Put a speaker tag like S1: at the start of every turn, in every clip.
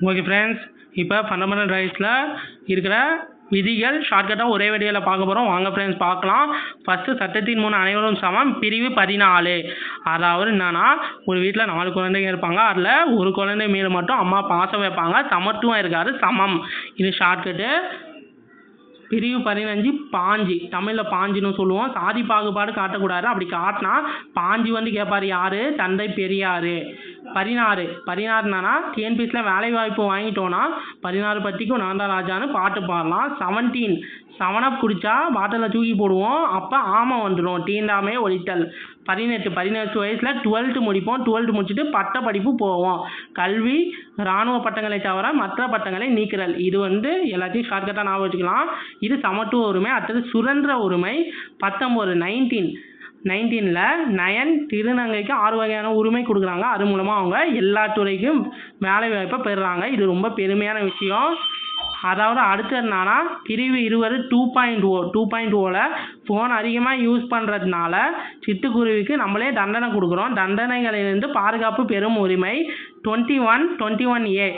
S1: Okay friends இப்போ fundamental ரைட்ஸில் இருக்கிற விதிகள் ஷார்ட்கட்டாக ஒரே வடிவில் பார்க்க போகிறோம் வாங்க ஃப்ரெண்ட்ஸ் பார்க்கலாம். ஃபஸ்ட்டு சட்டத்தின் மூணு அனைவரும் சமம். பிரிவு பதினாலு. அதாவது என்னன்னா ஒரு வீட்டில் நாலு குழந்தைங்க இருப்பாங்க. அதில் ஒரு குழந்தை மேலே மட்டும் அம்மா பாசம் வைப்பாங்க. சமத்துவம் இருக்காது. சமம். இது ஷார்ட்கட்டு பிரிவு பதினஞ்சு பாஞ்சு. தமிழில் பாஞ்சுன்னு சொல்லுவோம். சாதி பாகுபாடு காட்டக்கூடாது அப்படி காட்டினா பாஞ்சு வந்து கேட்பார் யார்? தந்தை பெரியார். பதினாறு. பதினாறுனா டிஎன்பிஎஸ்சியில் வேலை வாய்ப்பு வாங்கிட்டோன்னா பதினாறு பத்திக்கும் நான் தான் ராஜான்னு பாட்டு பாடலாம். செவன்டீன் செவனப் குடித்தா பாட்டிலில் தூக்கி போடுவோம். அப்போ ஆமை வந்துடும். தீண்டாமே ஒழித்தல். பதினெட்டு. பதினெட்டு வயசில் டுவெல்த்து முடிப்போம். டுவெல்த்து முடிச்சுட்டு பட்ட படிப்பு போவோம். கல்வி இராணுவ பட்டங்களை தவிர மற்ற பட்டங்களை நீக்கிறல் இது வந்து எல்லாத்தையும் ஷார்ட்கட்டாக ஞாபகம் வச்சுக்கலாம். இது சமத்துவ உரிமை அடுத்தது சுதந்திர உரிமை. பத்தொம்போது நைன்டீன் நைன்டீனில் நயன் திருநங்கைக்கு ஆறு வகையான உரிமை கொடுக்குறாங்க. அது மூலமாக அவங்க எல்லா துறைக்கும் வேலை வாய்ப்பை பெறுறாங்க. இது ரொம்ப பெருமையான விஷயம். அதாவது அடுத்து என்னன்னா பிரிவு இருபது two point O two point ஓவில் phone அதிகமாக யூஸ் பண்ணுறதுனால சிட்டுக்குருவிக்கு நம்மளே தண்டனை கொடுக்குறோம். தண்டனைகளிலிருந்து பாதுகாப்பு பெறும் உரிமை twenty one twenty one A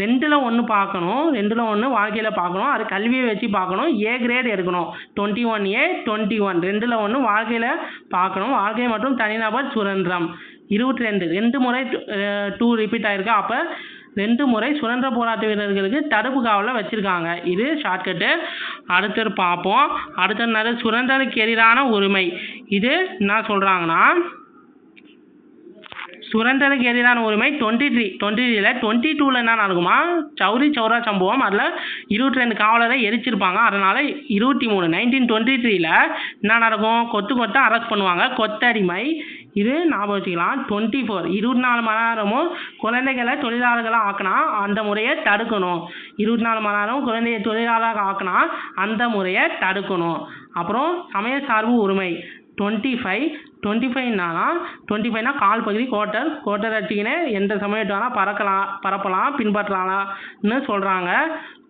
S1: ரெண்டில் ஒன்று பார்க்கணும் ரெண்டில் ஒன்று வாழ்க்கையில் பார்க்கணும் அது கல்வியை வச்சு பார்க்கணும் ஏ கிரேட் எடுக்கணும். Twenty one A twenty one ரெண்டில் ஒன்று வாழ்க்கையில் பார்க்கணும். வாழ்க்கை மற்றும் தனிநபர் சுதந்திரம். இருபத்தி ரெண்டு ரெண்டு முறை டூ ரிப்பீட் ஆகிருக்கு அப்போ ரெண்டு முறை சுதந்திர போராட்ட வீரர்களுக்கு தடுப்பு காவலில் வச்சுருக்காங்க. இது ஷார்ட்கட்டு அடுத்தது பார்ப்போம். அடுத்த என்னது? சுதந்திரக்கு எதிரான உரிமை. இது என்ன சொல்கிறாங்கன்னா சுரண்டனுக்கு எதிரான உரிமை டுவெண்ட்டி த்ரீ டுவெண்ட்டி த்ரீல டுவெண்ட்டி டூவில் என்ன நடக்குமா? சௌரி சௌரா சம்பவம். அதில் இருபத்தி ரெண்டு காவலரை எரிச்சிருப்பாங்க. அதனால் இருபத்தி மூணு நைன்டீன் டுவெண்ட்டி த்ரீல என்ன நடக்கும்? கொத்து கொத்து அரெஸ்ட் பண்ணுவாங்க. கொத்தடிமை. இது ஞாபகம் வச்சுக்கலாம். டுவெண்ட்டி ஃபோர் இருபத்தி நாலு மணி நேரமும் குழந்தைகளை தொழிலாளர்களாக ஆக்கினா அந்த முறையை தடுக்கணும். இருபத்தி நாலு மணி நேரம் குழந்தைய தொழிலாளராக ஆக்கினா அந்த முறையை தடுக்கணும். அப்புறம் சமய சார்பு உரிமை. டுவெண்ட்டி ஃபைவ் டுவெண்ட்டி ஃபைவ்னா டுவெண்ட்டி ஃபைவ்னா கால் பகுதி கோட்டர் கோட்டர் அட்டிக்கினே எந்த சமயத்து வேணால் பறக்கலாம் பரப்பலாம் பின்பற்றலாம்னு சொல்கிறாங்க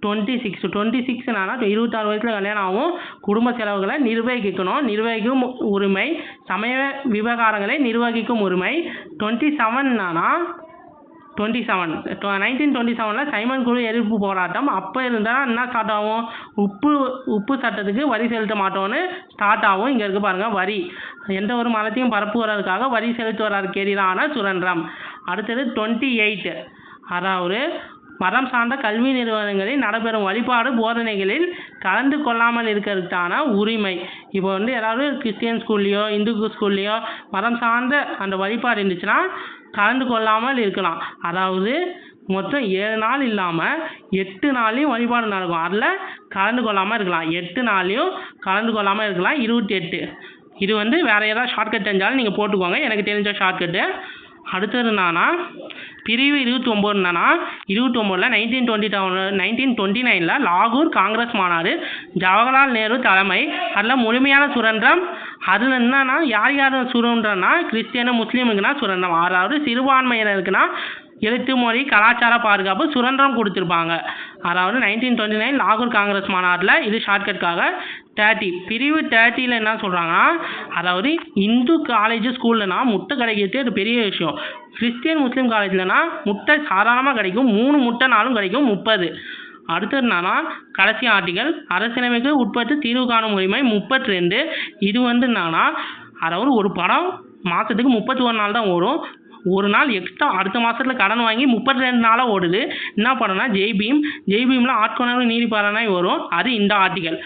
S1: டுவெண்ட்டி சிக்ஸ் டுவெண்ட்டி சிக்ஸ்னா இருபத்தாறு வயசில் கல்யாணம் ஆகும். குடும்ப செலவுகளை நிர்வகிக்கணும். நிர்வகிக்கும் உரிமை சமய விவகாரங்களை நிர்வகிக்கும் உரிமை. டுவெண்ட்டி செவன்னானா டுவெண்ட்டி செவன் நைன்டீன் டுவெண்ட்டி செவனில் சைமன் குழு எதிர்ப்பு போராட்டம். அப்போ இருந்தால் என்ன ஸ்டார்ட் ஆகும்? உப்பு உப்பு சட்டத்துக்கு வரி செலுத்த மாட்டோம்னு ஸ்டார்ட் ஆகும். இங்கே இருக்குது பாருங்கள் வரி. எந்த ஒரு மரத்தையும் பரப்புவதற்காக வரி செலுத்துவதற்கு எதிரான சுதந்திரம். அடுத்தது டுவெண்ட்டி எயிட் அதாவது மதம் சார்ந்த கல்வி நிறுவனங்களில் நடைபெறும் வழிபாடு போதனைகளில் கலந்து கொள்ளாமல் இருக்கிறதுக்கான உரிமை. இப்போ வந்து ஏதாவது கிறிஸ்டியன் ஸ்கூல்லையோ இந்து ஸ்கூல்லையோ மதம் சார்ந்த அந்த வழிபாடு இருந்துச்சுன்னா கலந்து கொள்ளாமல் இருக்கலாம். அதாவது மொத்தம் ஏழு நாள் இல்லாமல் எட்டு நாளையும் வழிபாடு நடக்கும். அதில் கலந்து கொள்ளாமல் இருக்கலாம். எட்டு நாளையும் கலந்து கொள்ளாமல் இருக்கலாம். இருபத்தி எட்டு இது வந்து வேறு ஏதாவது ஷார்ட்கட் தெரிஞ்சாலும் நீங்கள் போட்டுக்கோங்க. எனக்கு தெரிஞ்ச ஷார்ட்கட்டு அடுத்தது என்னன்னா பிரிவு இருபத்தி ஒம்பது என்னன்னா இருபத்தி ஒம்போதில் nineteen twenty down nineteen twenty நைனில் லாகூர் காங்கிரஸ் மாநாடு ஜவஹர்லால் நேரு தலைமை. அதில் முழுமையான சுதந்திரம். அதில் என்னன்னா யார் யார் சுதந்திரம்னா கிறிஸ்டியனு முஸ்லீமுக்குனா சுதந்திரம். அதாவது சிறுபான்மையினருக்குன்னா எழுத்து மொழி கலாச்சார பாதுகாப்பு சுதந்திரம் கொடுத்துருப்பாங்க. அதாவது நைன்டீன் டுவெண்ட்டி நைன் லாகூர் காங்கிரஸ் மாநாட்டில் இது ஷார்ட்கட்காக தேர்ட்டி பிரிவு தேர்ட்டியில் என்ன சொல்கிறாங்கன்னா அதாவது இந்து காலேஜ் ஸ்கூல்லனா முட்டை கிடைக்கிறது அது பெரிய விஷயம். கிறிஸ்டியன் முஸ்லீம் காலேஜ்லனா முட்டை சாதாரணமாக கிடைக்கும். மூணு முட்டை நாளும் கிடைக்கும். முப்பது. அடுத்தது என்னன்னா கடைசி ஆர்டிகல் அரசியலமைப்பு உட்பட்டு தீர்வு காணும் உரிமை முப்பத்தி ரெண்டு இது வந்து என்னன்னா அதாவது ஒரு படம் மாதத்துக்கு முப்பத்தி ஒரு நாள் தான் ஓடும். ஒரு நாள் எக்ஸ்ட்ரா அடுத்த மாதத்தில் கடன் வாங்கி முப்பத்தி ரெண்டு நாளாக ஓடுது. என்ன படம்னா ஜெய்பீம் ஜெய்பீமில் ஆட்கொணர்வு நீதி பாராயணம் வரும். அது இந்த ஆர்டிகல்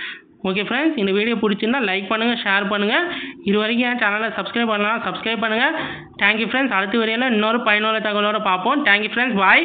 S1: ஓகே ஃப்ரெண்ட்ஸ் இந்த வீடியோ பிடிச்சிருந்தா லைக் பண்ணுங்கள் ஷேர் பண்ணுங்கள் இது வரைக்கும் என் சேனலை சப்ஸ்கிரைப் பண்ணலாம் சப்ஸ்கிரைப் பண்ணுங்கள் தேங்க்யூ ஃப்ரெண்ட்ஸ் அடுத்த வீடியோவில் இன்னொரு பயனுள்ள தகவலோடு பார்ப்போம். Thank you friends bye